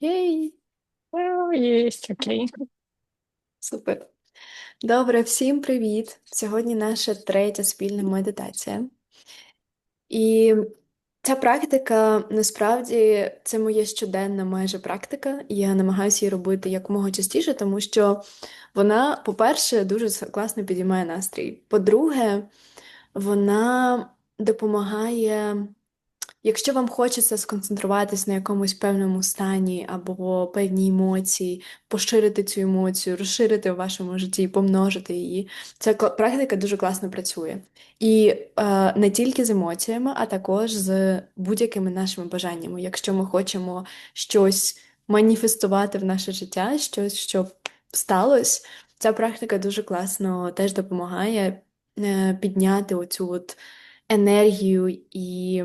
Єй, Єсть, окей. супер. Добре, всім привіт! Сьогодні наша третя спільна медитація. І ця практика насправді це моя щоденна майже практика. Я намагаюся її робити якомога частіше, тому що вона, по-перше, дуже класно підіймає настрій. По-друге, вона допомагає. Якщо вам хочеться сконцентруватись на якомусь певному стані або певній емоції, поширити цю емоцію, розширити в вашому житті, помножити її, ця практика дуже класно працює. І е, не тільки з емоціями, а також з будь-якими нашими бажаннями. Якщо ми хочемо щось маніфестувати в наше життя, щось, що сталося, ця практика дуже класно теж допомагає е, підняти оцю от енергію і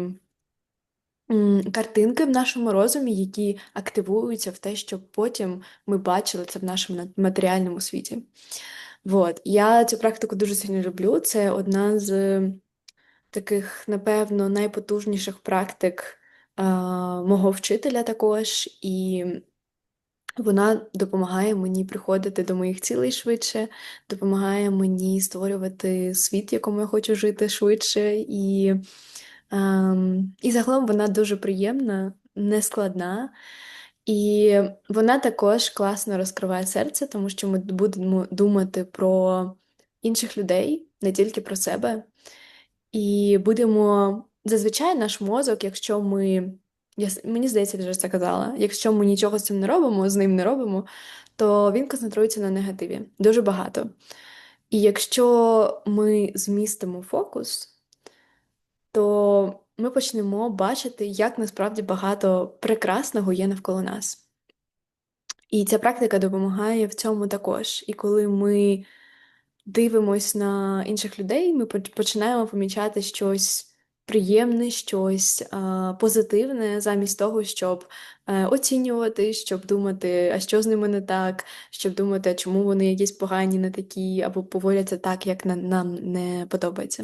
картинки в нашому розумі, які активуються в те, щоб потім ми бачили це в нашому на- матеріальному світі. Вот. Я цю практику дуже сильно люблю. Це одна з таких, напевно, найпотужніших практик а, мого вчителя також, і вона допомагає мені приходити до моїх цілей швидше, допомагає мені створювати світ, в якому я хочу жити швидше. І Ем, і загалом вона дуже приємна, нескладна, і вона також класно розкриває серце, тому що ми будемо думати про інших людей, не тільки про себе. І будемо зазвичай наш мозок, якщо ми, я, мені здається, я вже це казала, якщо ми нічого з цим не робимо, з ним не робимо, то він концентрується на негативі дуже багато. І якщо ми змістимо фокус, то ми почнемо бачити, як насправді багато прекрасного є навколо нас. І ця практика допомагає в цьому також. І коли ми дивимось на інших людей, ми починаємо помічати щось приємне, щось а, позитивне, замість того, щоб е, оцінювати, щоб думати, а що з ними не так, щоб думати, а чому вони якісь погані, не такі, або поводяться так, як на- нам не подобається.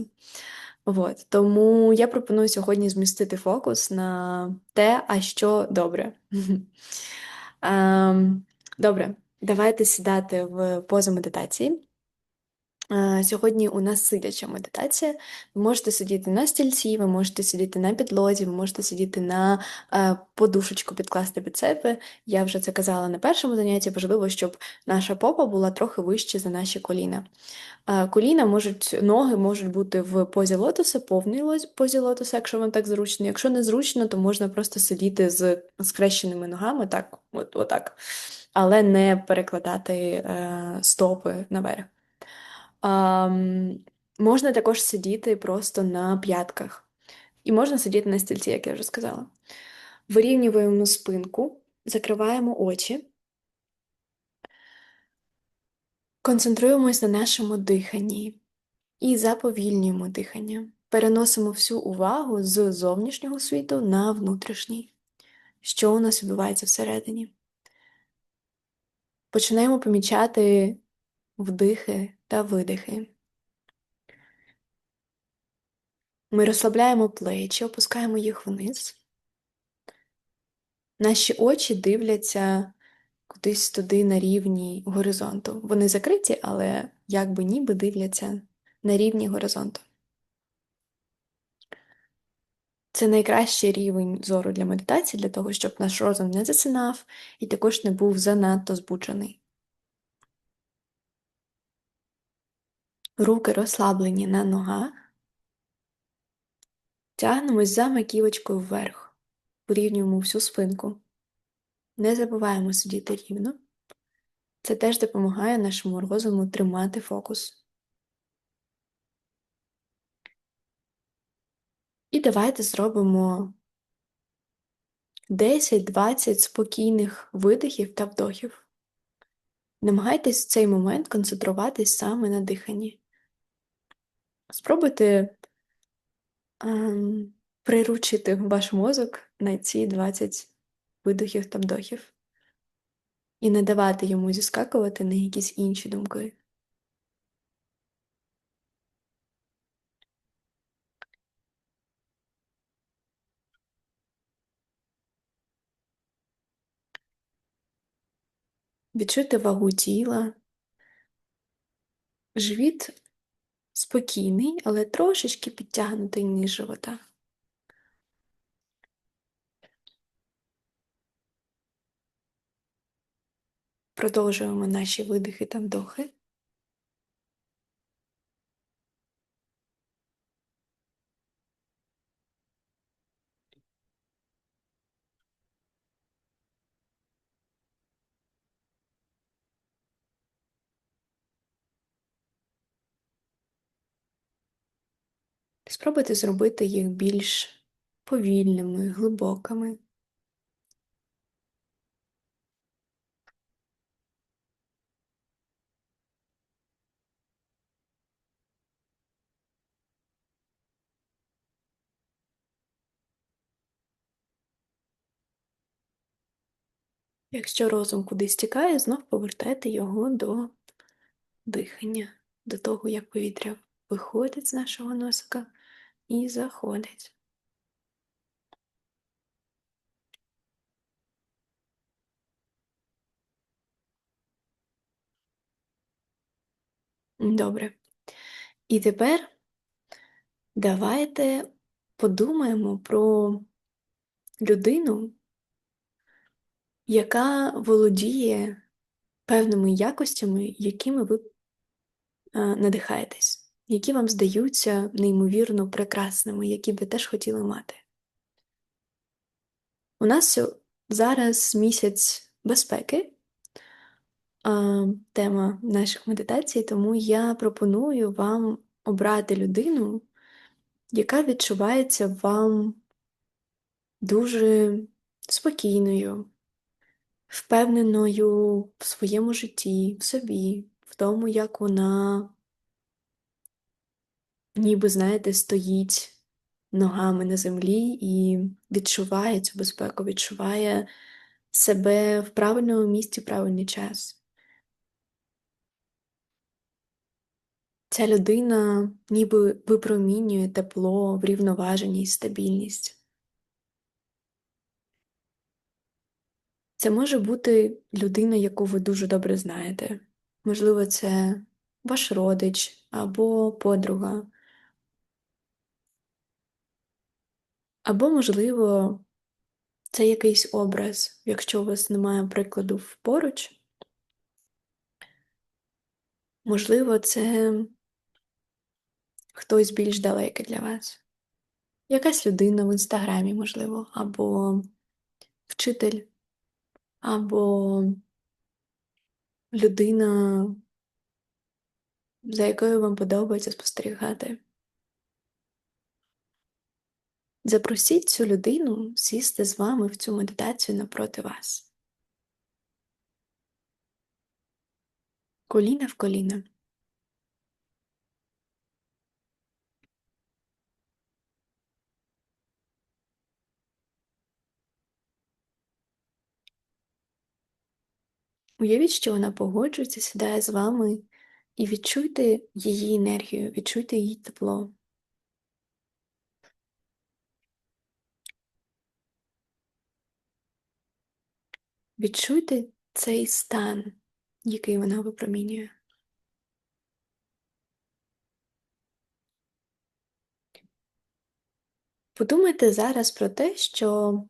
От. Тому я пропоную сьогодні змістити фокус на те, а що добре. Ем, Добре, давайте сідати в позу медитації. Сьогодні у нас сидяча медитація. Ви можете сидіти на стільці, ви можете сидіти на підлозі, ви можете сидіти на подушечку, підкласти під себе. Я вже це казала на першому занятті. Важливо, щоб наша попа була трохи вище за наші коліна. Коліна можуть, ноги можуть бути в позі лотоса, повній позі лотоса, якщо вам так зручно. Якщо не зручно, то можна просто сидіти з скрещеними ногами, так, от, отак, але не перекладати е, стопи наверх. Можна також сидіти просто на п'ятках. І можна сидіти на стільці, як я вже сказала. Вирівнюємо спинку, закриваємо очі, концентруємось на нашому диханні і заповільнюємо дихання. Переносимо всю увагу з зовнішнього світу на внутрішній. Що у нас відбувається всередині? Починаємо помічати вдихи та видихи. Ми розслабляємо плечі, опускаємо їх вниз. Наші очі дивляться кудись туди на рівні горизонту. Вони закриті, але якби ніби дивляться на рівні горизонту. Це найкращий рівень зору для медитації, для того, щоб наш розум не засинав і також не був занадто збуджений. Руки розслаблені на ногах. Тягнемось за маківочкою вверх, порівнюємо всю спинку. Не забуваємо сидіти рівно. Це теж допомагає нашому розуму тримати фокус. І давайте зробимо 10-20 спокійних видихів та вдохів. Намагайтесь в цей момент концентруватись саме на диханні. Спробуйте ем, приручити ваш мозок на ці 20 видохів та вдохів і не давати йому зіскакувати на якісь інші думки. відчуйте вагу тіла. Живіт спокійний, але трошечки підтягнутий низ живота. Продовжуємо наші видихи та вдохи. Спробуйте зробити їх більш повільними, глибокими. Якщо розум кудись тікає, знов повертайте його до дихання, до того, як повітря виходить з нашого носика і заходить. Добре. І тепер давайте подумаємо про людину, яка володіє певними якостями, якими ви надихаєтесь, які вам здаються неймовірно прекрасними, які би теж хотіли мати. У нас зараз місяць безпеки, тема наших медитацій, тому я пропоную вам обрати людину, яка відчувається вам дуже спокійною, впевненою в своєму житті, в собі, в тому, як вона, ніби, знаєте, стоїть ногами на землі і відчуває цю безпеку, відчуває себе в правильному місці в правильний час. Ця людина ніби випромінює тепло, врівноваженість, стабільність. Це може бути людина, яку ви дуже добре знаєте. Можливо, це ваш родич або подруга. Або, можливо, це якийсь образ, якщо у вас немає прикладу поруч. Можливо, це хтось більш далекий для вас. Якась людина в інстаграмі, можливо, або вчитель, або людина, за якою вам подобається спостерігати. Запросіть цю людину сісти з вами в цю медитацію напроти вас. Коліна в коліна. Уявіть, що вона погоджується, сідає з вами і відчуйте її енергію, відчуйте її тепло. Відчуйте цей стан, який вона випромінює. Подумайте зараз про те, що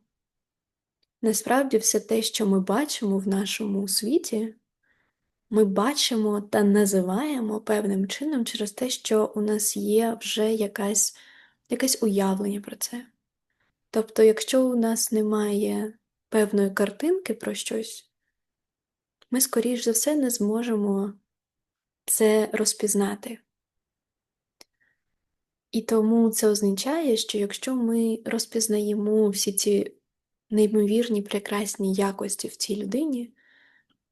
насправді все те, що ми бачимо в нашому світі, ми бачимо та називаємо певним чином через те, що у нас є вже якась, якесь уявлення про це. Тобто, якщо у нас немає певної картинки про щось, ми, скоріш за все, не зможемо це розпізнати. І тому це означає, що якщо ми розпізнаємо всі ці неймовірні прекрасні якості в цій людині,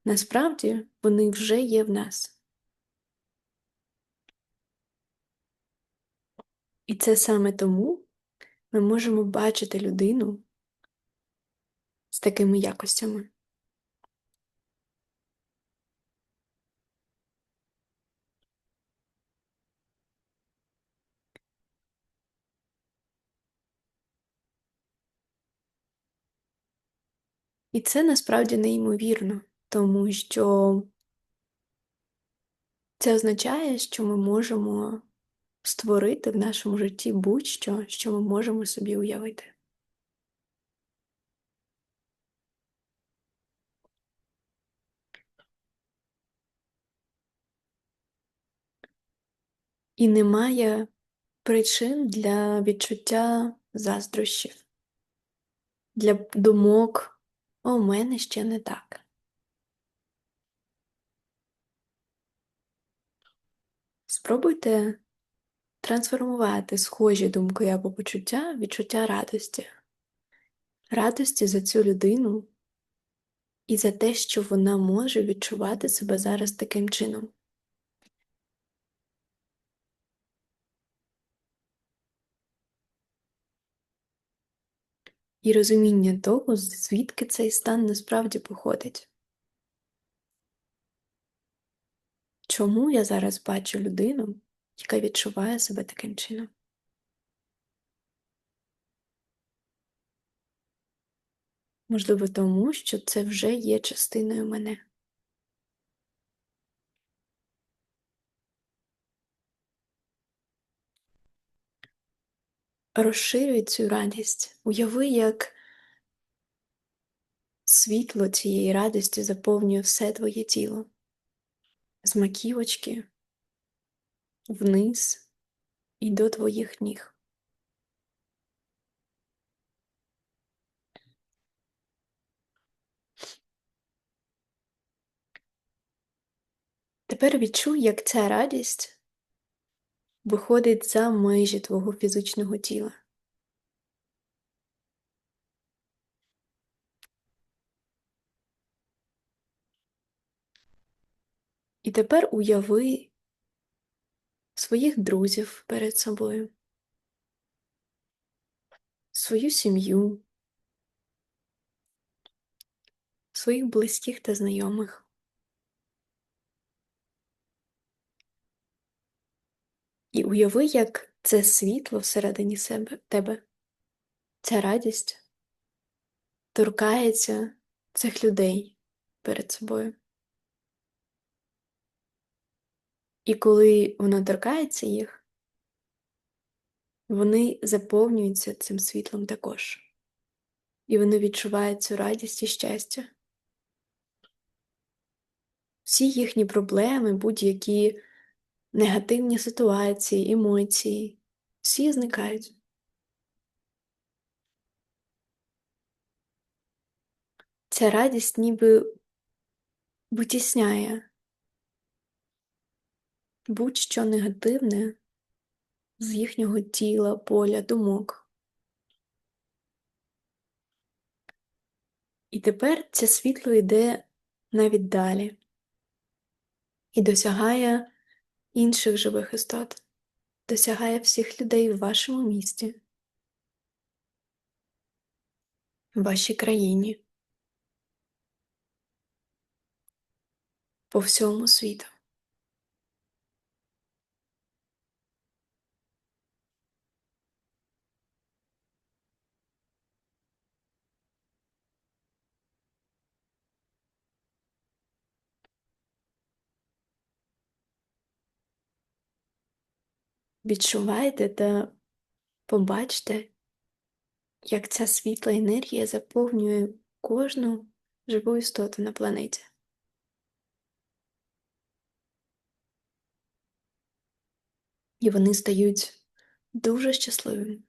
насправді вони вже є в нас. І це саме тому ми можемо бачити людину з такими якостями. І це насправді неймовірно, тому що це означає, що ми можемо створити в нашому житті будь-що, що ми можемо собі уявити. І немає причин для відчуття заздрощів, для думок, о, мене ще не так. Спробуйте трансформувати схожі думки або почуття відчуття радості, радості за цю людину і за те, що вона може відчувати себе зараз таким чином. І розуміння того, звідки цей стан насправді походить. Чому я зараз бачу людину, яка відчуває себе таким чином? Можливо, тому, що це вже є частиною мене. Розширюй цю радість, уяви, як світло цієї радості заповнює все твоє тіло, з маківочки вниз і до твоїх ніг. Тепер відчуй, як ця радість виходить за межі твого фізичного тіла. І тепер уяви своїх друзів перед собою, свою сім'ю, своїх близьких та знайомих. І уяви, як це світло всередині себе тебе, ця радість торкається цих людей перед собою. І коли воно торкається їх, вони заповнюються цим світлом також. І вони відчувають цю радість і щастя. Всі їхні проблеми, будь-які негативні ситуації, емоції, всі зникають. Ця радість ніби витісняє будь-що негативне з їхнього тіла, поля, думок. І тепер це світло йде навіть далі і досягає інших живих істот, досягає всіх людей в вашому місті, в вашій країні, по всьому світу. Відчувайте та побачте, як ця світла енергія заповнює кожну живу істоту на планеті. І вони стають дуже щасливими.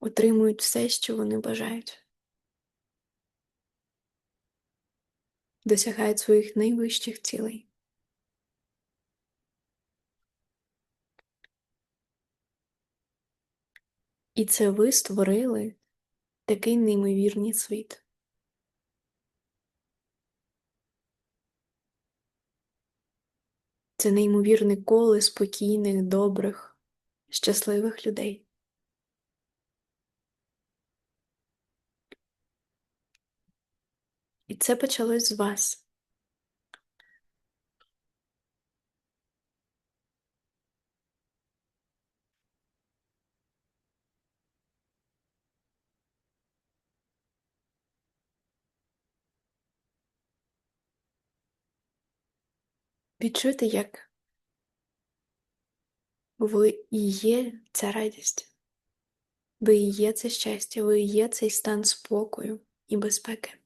Отримують все, що вони бажають. Досягають своїх найвищих цілей. І це ви створили такий неймовірний світ. Це неймовірне коло спокійних, добрих, щасливих людей. І це почалось з вас. Відчуйте, як ви і є ця радість, ви і є це щастя, ви і є цей стан спокою і безпеки.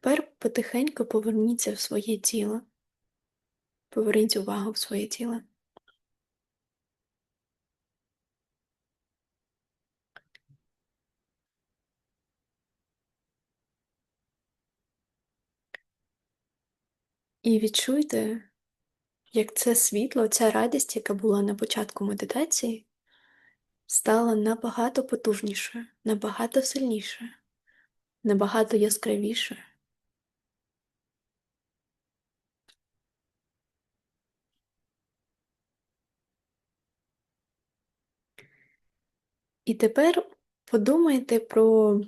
Тепер потихеньку поверніться в своє тіло. Поверніть увагу в своє тіло. І відчуйте, як це світло, ця радість, яка була на початку медитації, стала набагато потужнішою, набагато сильнішою, набагато яскравішою. І тепер подумайте про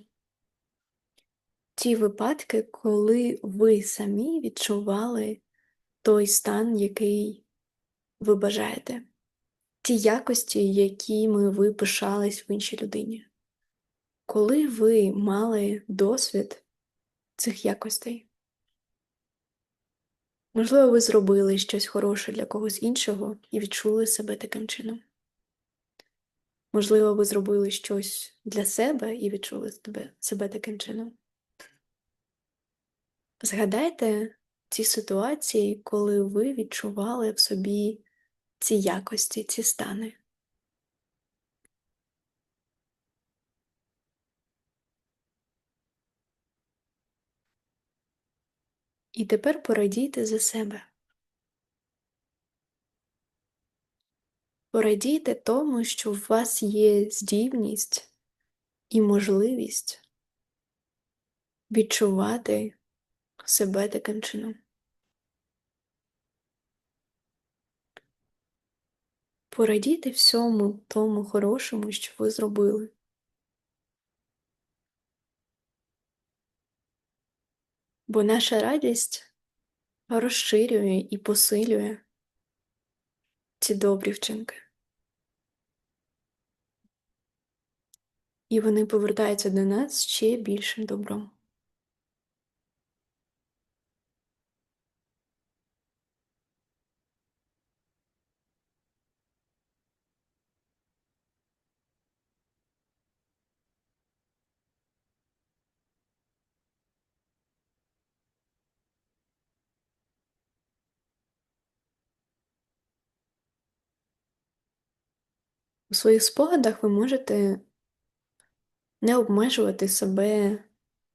ті випадки, коли ви самі відчували той стан, який ви бажаєте, ті якості, якими ви пишались в іншій людині. Коли ви мали досвід цих якостей, можливо, ви зробили щось хороше для когось іншого і відчули себе таким чином. Можливо, ви зробили щось для себе і відчули себе, таким чином. Згадайте ці ситуації, коли ви відчували в собі ці якості, ці стани. І тепер порадійте за себе. Порадійте тому, що в вас є здібність і можливість відчувати себе таким чином. Порадійте всьому тому хорошому, що ви зробили. Бо наша радість розширює і посилює ці добрі вчинки. І вони повертаються до нас ще більшим добром. Своїх спогадах ви можете не обмежувати себе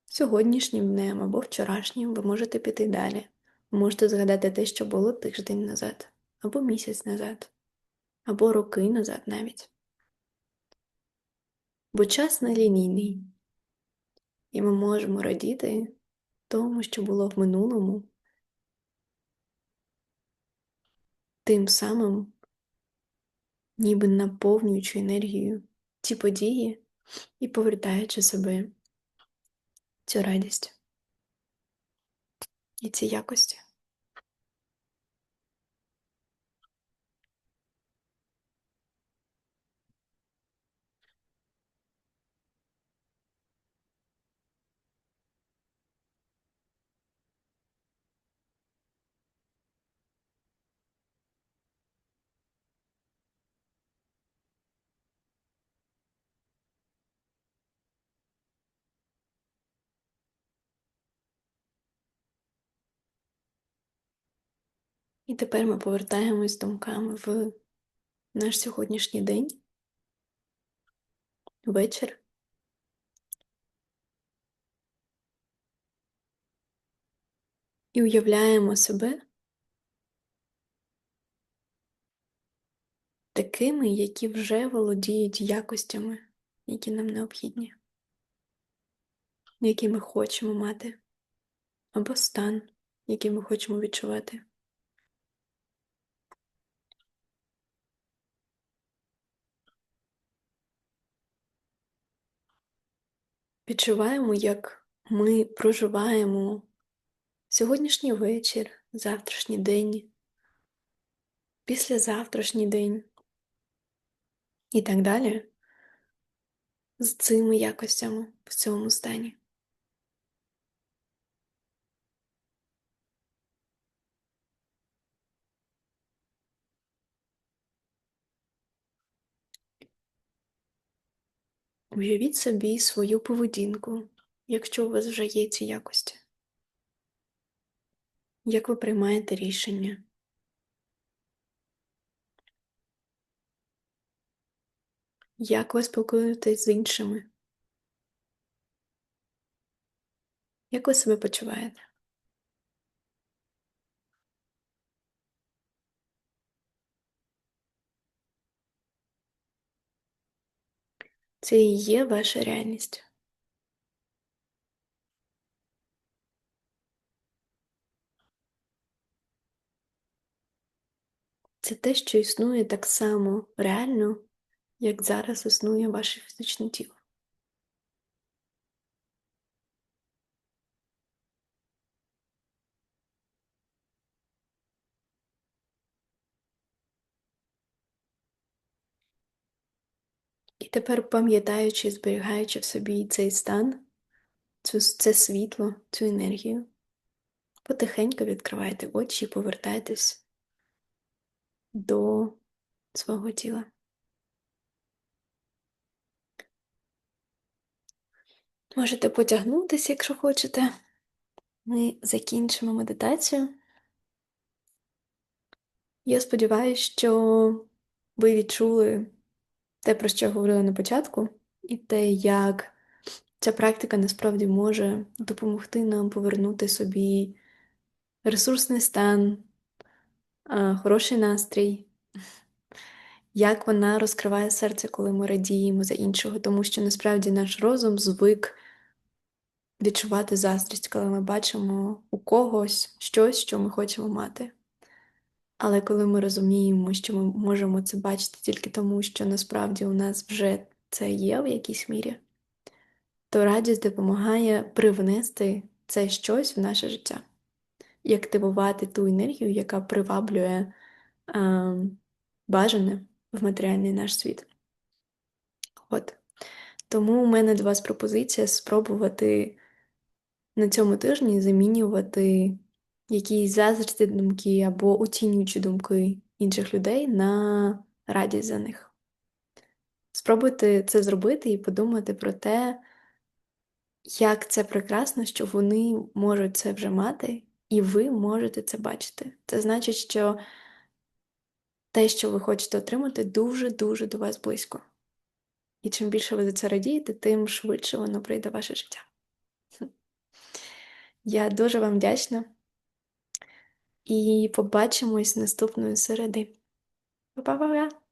сьогоднішнім днем або вчорашнім, ви можете піти далі. Ви можете згадати те, що було тиждень назад, або місяць назад, або роки назад навіть. Бо час нелінійний, і ми можемо радіти тому, що було в минулому, тим самим, ніби наповнюючи енергією ці події і повертаючи себе цю радість і ці якості. І тепер ми повертаємось думками в наш сьогоднішній день, вечір. І уявляємо себе такими, які вже володіють якостями, які нам необхідні, які ми хочемо мати, або стан, який ми хочемо відчувати. Відчуваємо, як ми проживаємо сьогоднішній вечір, завтрашній день, післязавтрашній день і так далі з цими якостями в цьому стані. Уявіть собі свою поведінку, якщо у вас вже є ці якості. Як ви приймаєте рішення? Як ви спілкуєтесь з іншими? Як ви себе почуваєте? Це і є ваша реальність. Це те, що існує так само реально, як зараз існує ваше фізичне тіло. І тепер, пам'ятаючи, зберігаючи в собі цей стан, цю, це світло, цю енергію, потихеньку відкривайте очі і повертайтесь до свого тіла. Можете потягнутися, якщо хочете. Ми закінчимо медитацію. Я сподіваюся, що ви відчули те, про що я говорила на початку, і те, як ця практика насправді може допомогти нам повернути собі ресурсний стан, хороший настрій, як вона розкриває серце, коли ми радіємо за іншого, тому що насправді наш розум звик відчувати заздрість, коли ми бачимо у когось щось, що ми хочемо мати. Але коли ми розуміємо, що ми можемо це бачити тільки тому, що насправді у нас вже це є в якійсь мірі, то радість допомагає привнести це щось в наше життя і активувати ту енергію, яка приваблює е, бажане в матеріальний наш світ. От. Тому у мене до вас пропозиція спробувати на цьому тижні замінювати якісь заздрісні думки або оцінюючі думки інших людей на радість за них. Спробуйте це зробити і подумати про те, як це прекрасно, що вони можуть це вже мати, і ви можете це бачити. Це значить, що те, що ви хочете отримати, дуже-дуже до вас близько. І чим більше ви за це радієте, тим швидше воно прийде в ваше життя. Я дуже вам вдячна. І побачимось наступної середи. Па-па-па-па!